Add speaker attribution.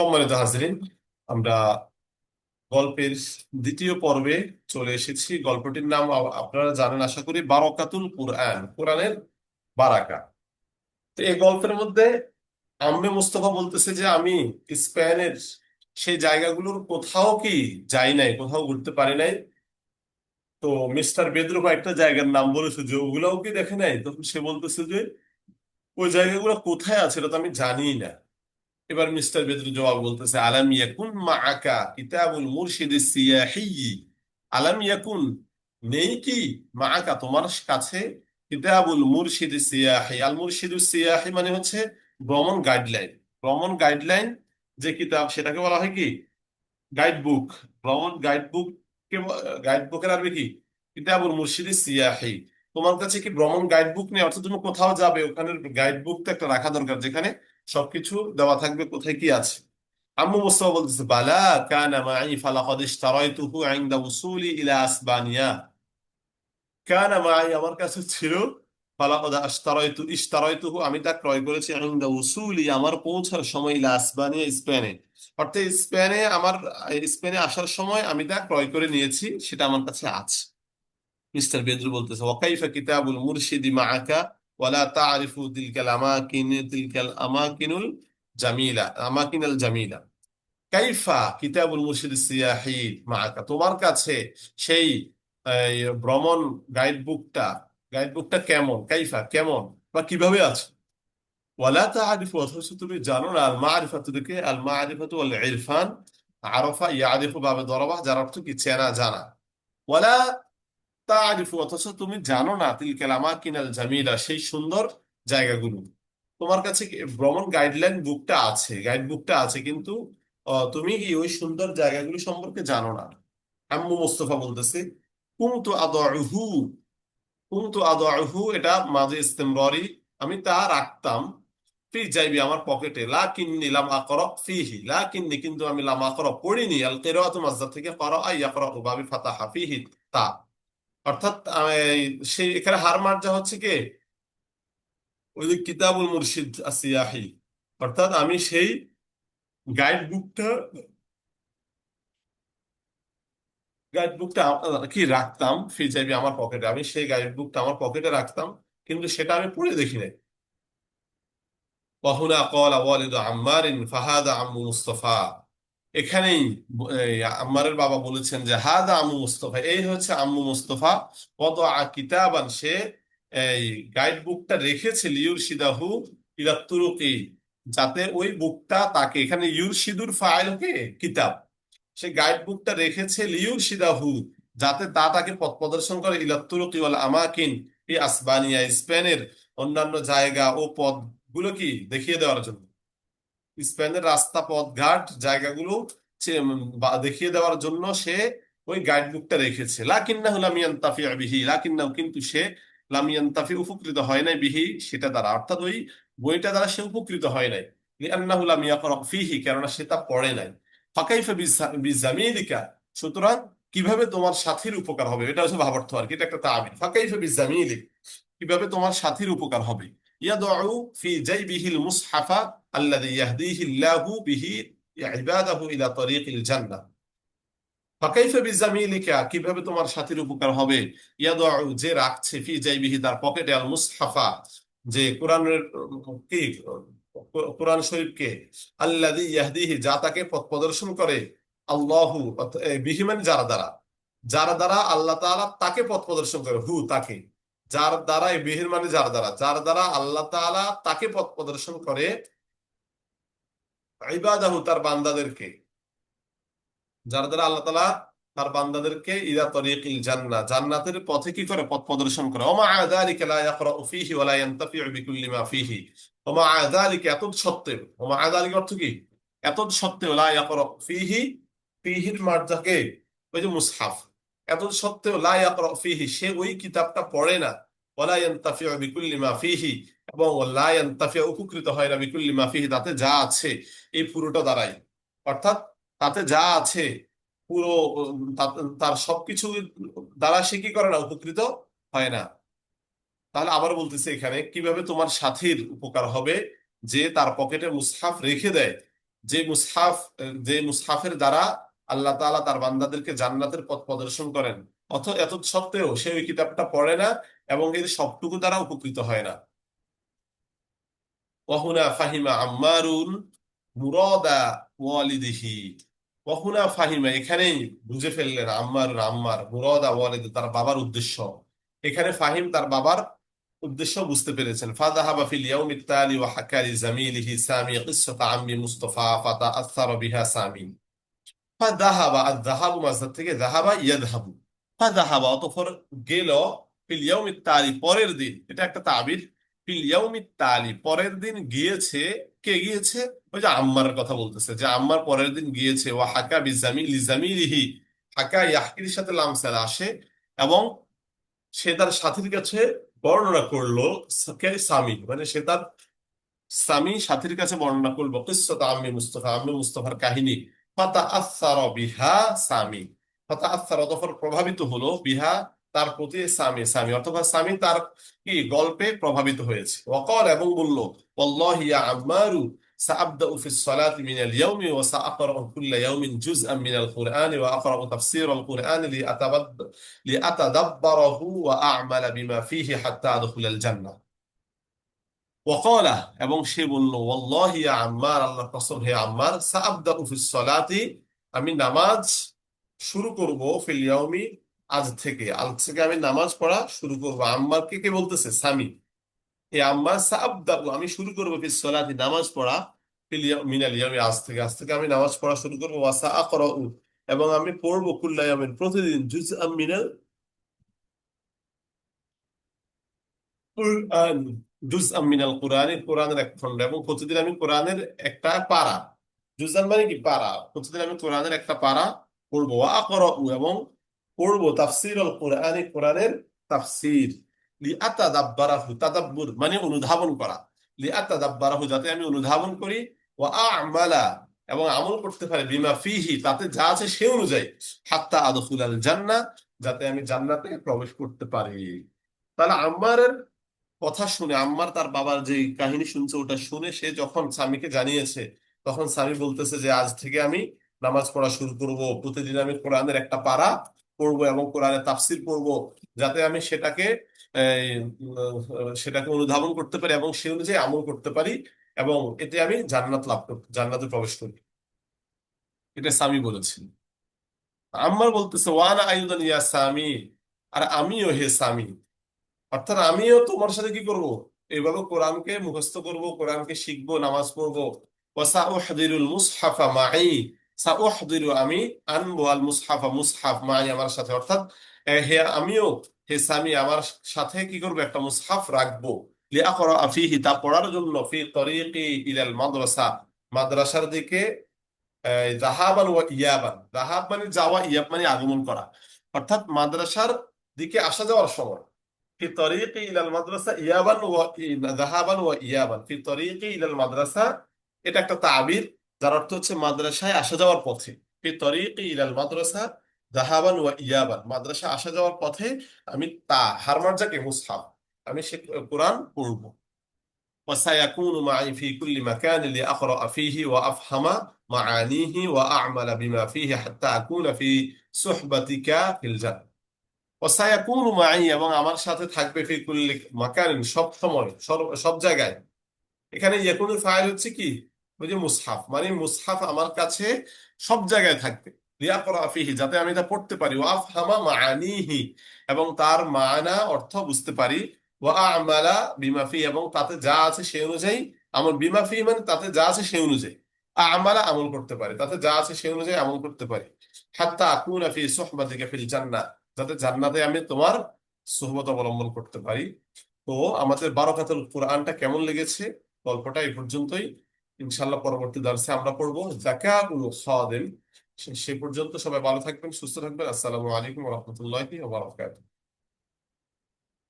Speaker 1: সম্মানিত হাজরিন, আমরা গল্পের দ্বিতীয় পর্বে চলে এসেছি। গল্পটির নাম আপনারা জানেন, আশা করি, বারাকাতুল কোরআন, কোরআনের বারাকা। তো এই গল্পের মধ্যে আম্মে মুস্তফা বলতেছে যে, আমি স্পেনের সেই জায়গাগুলোর কোথাও কি যাই নাই, কোথাও ঘুরতে পারি নাই। তো মিস্টার বেদ্রু একটা জায়গার নাম বলেছে, যে ওগুলাও কি দেখে নাই? তখন সে বলতেছে যে, ওই জায়গাগুলো কোথায় আছে, এটা তো আমি জানি না। এবার মিস্টার বেদরু জবাব বলতেছে, আলাম ইয়াকুন মাআকা কিতাবুল মুরশিদ সিয়াহি আলাম ইয়াকুন, নেই কি? মাআকা তোমার কাছে কিতাবুল মুরশিদ সিয়াহি। আল মুরশিদ সিয়াহি মানে হচ্ছে ভ্রমণ গাইডলাইন। ভ্রমণ গাইডলাইন যে কিতাব, সেটাকে বলা হয় কি? গাইড বুক ভ্রমণ গাইড বুক কে গাইড বুকের আরবি কি? কিতাবুল মুরশিদ সিয়াহি। তোমার কাছে কি ভ্রমণ গাইড বুক নেই? অর্থাৎ তুমি কোথাও যাবে, ওখানের গাইড বুক তো একটা রাখা দরকার, যেখানে সবকিছু দেওয়া থাকবে কোথায় কি আছে? আম্মু মুস্তফা বলতেছে, বালা কানা মাই ফালাকাদ ইশতারাইতুহু ইনদা উসুলি ইলা আসবানিয়া। কানা মাই আমার কাছে ছিল, ফালাকাদ আশতারাইতু, ইশতারাইতুহু, আমি তা ক্রয় করেছি ইনদা উসুলি, আমার পৌঁছার সময় ইলা আসবানিয়া, স্পেনে। অর্থাৎ স্পেনে আমার, স্পেনে আসার সময় আমি তা ক্রয় করে নিয়েছি, সেটা আমার কাছে আছে। মিস্টার বেদরু বলতেছে, ওয়াকাইফা কিতাবুল মুরশিদি মাআকা ওয়ালা তারিফু তিলকাল আমাকিন, তিলকাল আমাকিনুল জামিলা, আমাকিনাল জামিলা। কাইফা কিতাবুল মুরশিদ সিয়াহি মাআকা। তোমার কাছে সেই ভ্রমণ গাইড বুকটা কেমন? কাইফা কেমন? বা কীভাবে আছে? ওয়ালা তারিফু, অথচ তুমি জানো না, আল মারিফাতু থেকে আল মারিফাতু ওয়াল ইরফান, আরাফা ইয়ারিফু বাবে দরবা যার অর্থ কি? চেনা, জানা। ওয়ালা তারিফু অথচ তুমি জানো না তিলকাল আমাকিনাল জামিলা, সেই সুন্দর জায়গাগুলো। তোমার কাছে ভ্রমণ গাইডলাইন বুকটা আছে? গাইড বুকটা আছে, কিন্তু তুমি কি ওই সুন্দর জায়গাগুলো সম্পর্কে জানো না? আম্মু মোস্তফা বলতেছে, কুমতু আদউহু কুমতু আদউহু এটা মাঝে ইস্তেমরারি। আমি তা রাখতাম ফি যাইবি আমার পকেটে। লাকিন্নি লাম আকরা ফিহি, লাকিন্নি কিন্তু আমি লাম আকরা পড়িনি। আল কিরাআতু মাসদার থেকে করা ইয়াকরা বাবি ফাতাহা ফিহি তা। অর্থাৎ আহ, এই সেই এখানে হার মার্জা হচ্ছে কে ওই যে কিতাবুল মুরশিদ আসিয়াহি অর্থাৎ আমি সেই গাইড বুকটা গাইড বুকটা কি রাখতাম ফি যাইবি আমার পকেটে আমি সেই গাইড বুকটা আমার পকেটে রাখতাম কিন্তু সেটা আমি পড়ে দেখি নাই وهنا قال والد عمار فهذا عمو মুস্তফা এখানেই আম্মারের বাবা বলেছেন যে, হাদা আম্মু মুস্তফা। এই হচ্ছে আম্মু মুস্তফা। কত কিতাবান, সে এই গাইড বুকটা রেখেছে, লিউরশিদাহু ইলা তুরুকি, যাতে ওই বুকটা তাকে, এখানে ইউরশিদুর ফাইল কে? কিতাব। সে গাইড বুকটা রেখেছে লিউরশিদাহু, যাতে তা তাকে পথ প্রদর্শন করে। ইলা তুরুকি ওয়াল আমাকিন এই আসবানিয়া, স্পেনের অন্যান্য জায়গা ও পথগুলো কি? দেখিয়ে দেওয়ার জন্য। স্পেনের রাস্তা পথ ঘাট জায়গাগুলো দেখিয়ে দেওয়ার জন্য সে ওই গাইড বুকটা রেখেছে। লাকিন্নাহু লাম ইয়ান্তাফি বিহি, লাকিন্নাহু কিন্তু সে লাম ইয়ান্তাফি উপকৃত হয় নাই বিহি সেটা দ্বারা। অর্থাৎ ওই বইটা দ্বারা সে উপকৃত হয় নাই। লিআন্নাহু লাম ফিহি, কেননা সে তা পড়ে নাই। ফাকাইফা বিজা- বিজামিলিকা, সুতরাং কীভাবে তোমার সাথীর উপকার হবে? এটা হচ্ছে ভাবার্থ আর কি, এটা একটা তাবির। ফাকাইফা বিজামিলিক, কীভাবে তোমার সাথীর উপকার হবে? ইয়াদউ ফি তোমার সাথীর উপকার হবে؟ যে রাখছে তার পকেটে যে কোরআনের কি? কোরআন শরীফকে আল্লাযী ইয়াহদিহি যা তাকে পথ প্রদর্শন করে। আল্লাহু অর্থ- এ, বিহি মানে যারা দ্বারা। যারা দ্বারা আল্লাহ তাকে পথ প্রদর্শন করে হু তাকে। যার দ্বারা বিহির মানে যার দ্বারা যার দ্বারা আল্লাহ তাআলা তাকে পথ প্রদর্শন করে তার বান্দাদেরকে। যার দ্বারা আল্লাহ তাআলা তার বান্দাদেরকে ইলা তরিকিল জান্নাহ, জান্নাতের পথে কি করে? পথ প্রদর্শন করে। ওমা আযালিকা মা ওমা আযালিকা এত সত্ত্বেও ওমা আযালিকা অর্থ কি? এত সত্ত্বেও লা ইয়াকরাউ ফীহি মার্জাকে ওই যে মুসহাফ। এত সত্ত্বেও লা ইয়াকরাউ ফীহি, সে ওই কিতাবটা পড়ে না। ওয়া লা ইয়ান্তাফিউ বিকুল্লি মা এবং ইয়ান্তাফিউ, উপকৃত হয় না বিকুল্লি মা ফীহি, তাতে যা আছে, এই পুরোটা অর্থাৎ তাতে যা আছে, পুরো তার সবকিছু দ্বারা সে কি করে না, উপকৃত হয় না। তাহলে আবার বলতেছে এখানে, কীভাবে তোমার সাথীর উপকার হবে, যে তার পকেটে মুসহাফ রেখে দেয়। যে মুসহাফ, যে মুসহাফের দ্বারা আল্লাহ তালা তার বান্দাদেরকে জান্নাতের পথ প্রদর্শন করেন। অথ এত সত্ত্বেও সে ওই কিতাবটা পড়ে না এবং এর সবটুকু দ্বারা উপকৃত হয় না। ওয়াহুনা ফাহিমা আম্মারুন মুরদা ওয়ালিদিহি। ফাহিমা, এখানেই বুঝে ফেললেন আম্মার আম্মার মুরদা ওয়ালিদ তার বাবার উদ্দেশ্য। এখানে ফাহিম তার বাবার উদ্দেশ্য বুঝতে পেরেছেন। ফাদাহাবা ফিল ইয়াউমি তালি ওয়া হাকালি জামিলিহি সামি আম্মি মুস্তাফা ফাতা বিহা সামিন। ফা আর দাহাবু মাসদার থেকে দাহাবা ইয়াদহাবু ফা অতঃপর গেল ফিল ইয়াউমিত তালি পরের দিন। এটা একটা তাবির। ফিল ইয়াউমিত তালি পরের দিন গিয়েছে। কে গিয়েছে? ওই যে আম্মার কথা বলতেছে যে আম্মার পরের দিন গিয়েছে। ওয়া হাকা বিজামি লিজামিলিহি। হাকা ইয়াহকির সাথে লামসাল আসে এবং সে তার সাথীর কাছে বর্ণনা করল সামি। মানে সে তার সামি সাথীর কাছে বর্ণনা করল কিস্তা আম্মি মুস্তফা, আম্মি মুস্তফার কাহিনী। ফাতা আসার বিহা সামি ফাতা আসার অতঃপর প্রভাবিত হলো বিহা তার প্রতি সামি সামি অথবা সামি তার কি গল্পে প্রভাবিত হয়েছে ওয়াকাল এবং বলল ওয়াল্লাহি ইয়া আম্মারু سأبدأ في الصلاة من اليوم وسأقرأ كل يوم جزءا من القرآن وأقرأ تفسير القرآن لأتبد لأتدبره وأعمل بما فيه حتى أدخل الجنة ওয়াকলা, এবং সে বলল, ওয়াল্লাহ ইয়া আম্মার আল্লাহ কসম, হে আম্মার সাবদা উফিস আমি নামাজ শুরু করব ফিল আজ থেকে। আজ থেকে আমি নামাজ পড়া শুরু করব। আম্মার কে কে বলতেছে? স্বামী। এ আম্মার সাবদা আমি শুরু করব ফিসলাতি নামাজ পড়া ফিল মিনাল ইয়াউমি, আজ থেকে। আজ থেকে আমি নামাজ পড়া শুরু করব। ওয়াসা আকরাউ, এবং আমি পড়ব কুল্লা ইয়াউমিন, প্রতিদিন জুজ মিনাল জুজআম মিনাল কুরআনি কোরআনের এক খণ্ড এবং প্রতিদিন আমি কোরআনের একটা পারা। জুজআন মানে কি? পারা। প্রতিদিন আমি কোরআনের একটা পারা পড়ব। ওয়া আকরাউ এবং পড়ব তাফসীরুল কুরআনি, কোরআনের তাফসীর। লিআতাদাব্বারাহু, তাদাব্বুর মানে অনুধাবন করা। লিআতাদাব্বারাহু, যাতে আমি অনুধাবন করি। ওয়া আ'মালা, এবং আমল করতে পারে বিমা ফিহি, তাতে যা আছে সে অনুযায়ী। হাত্তা আল জান্নাহ, যাতে আমি জান্নাতে প্রবেশ করতে পারি। তাহলে আম্মারের কথা শুনে আম্মার তার বাবার যে কাহিনী শুনছে ওটা শুনে সে যখন স্বামীকে জানিয়েছে, তখন স্বামী বলতেছে যে, আজ থেকে আমি নামাজ পড়া শুরু করব, প্রতিদিন আমি কোরআনের একটা পারা পড়ব এবং কোরআনের তাফসির পড়ব যাতে আমি সেটাকে সেটাকে অনুধাবন করতে পারি এবং সে অনুযায়ী আমল করতে পারি এবং এতে আমি জান্নাত লাভ জান্নাতে প্রবেশ করি। এটা স্বামী বলেছেন। আম্মার বলতেছে, ওয়ানা আইয়ুদান ইয়া স্বামী। আর আমিও হে স্বামী অর্থাৎ আমিও তোমার সাথে কি করব? এইভাবে কোরআনকে মুখস্থ করব, কোরআনকে শিখব, নামাজ পড়ব। আমি আনব আল মুসহাফা মুসহাফ মাই আমার সাথে। অর্থাৎ হে আমিও, হে আমার সাথে কি করব? একটা মুসহাফ রাখব। তা পড়ার জন্য, ফি তরিকি ইলাল মাদ্রাসা। মাদ্রাসার দিকে ওয়া ইয়াবান। মানে যাওয়া, ইয়াব মানে আগমন করা। অর্থাৎ মাদ্রাসার দিকে আসা যাওয়ার সময়। في طريقي إلى المدرسة إيابا وذهابا وإيابا في طريقي إلى المدرسة এটা একটা তাবির যার অর্থ হচ্ছে মাদ্রাসায় আসা যাওয়ার পথে في طريقي إلى المدرسة ذهابا وإيابا মাদ্রাসা আসা যাওয়ার পথে আমি তা হারমার্জাকে মুসহাফ আমি সে কোরআন পড়ব وسيكون معي في كل مكان لأقرأ فيه وأفهم معانيه وأعمل بما فيه حتى أكون في صحبتك في الجنة ওসায়াকুনু মাই এবং আমার সাথে থাকবে ফি কুল্লি মাকারিন, সব সময় সব- জায়গায়। এখানে ইয়াকুনুল ফাইল হচ্ছে কি? ওই যে মুসহাফ মানে মুসহাফ আমার কাছে সব জায়গায় থাকবে। লিয়াকরা ফিহি, যাতে আমি এটা পড়তে পারি। ওয়া আফহামা মাআনিহি, এবং তার মানা অর্থ বুঝতে পারি। ওয়া আমালা বিমা ফি, এবং তাতে যা আছে সেই অনুযায়ী আমল। বিমা ফি মানে তাতে যা আছে সেই অনুযায়ী। আমালা আমল করতে পারি, তাতে যা আছে সেই অনুযায়ী আমল করতে পারি। হাত্তা আকুনা ফি সুহবাতিকা ফিল জান্নাহ। যাতে জান্নাতে আমি তোমার সুহবত অবলম্বন করতে পারি। তো আমাদের বারো বারাকাতুল কোরআনটা কেমন লেগেছে? গল্পটা এই পর্যন্তই। ইনশাল্লাহ পরবর্তী দার্সে আমরা পড়ব যাকে সে পর্যন্ত সবাই ভালো থাকবেন, সুস্থ থাকবেন। আসসালামু আলাইকুম রহমতুল্লাহ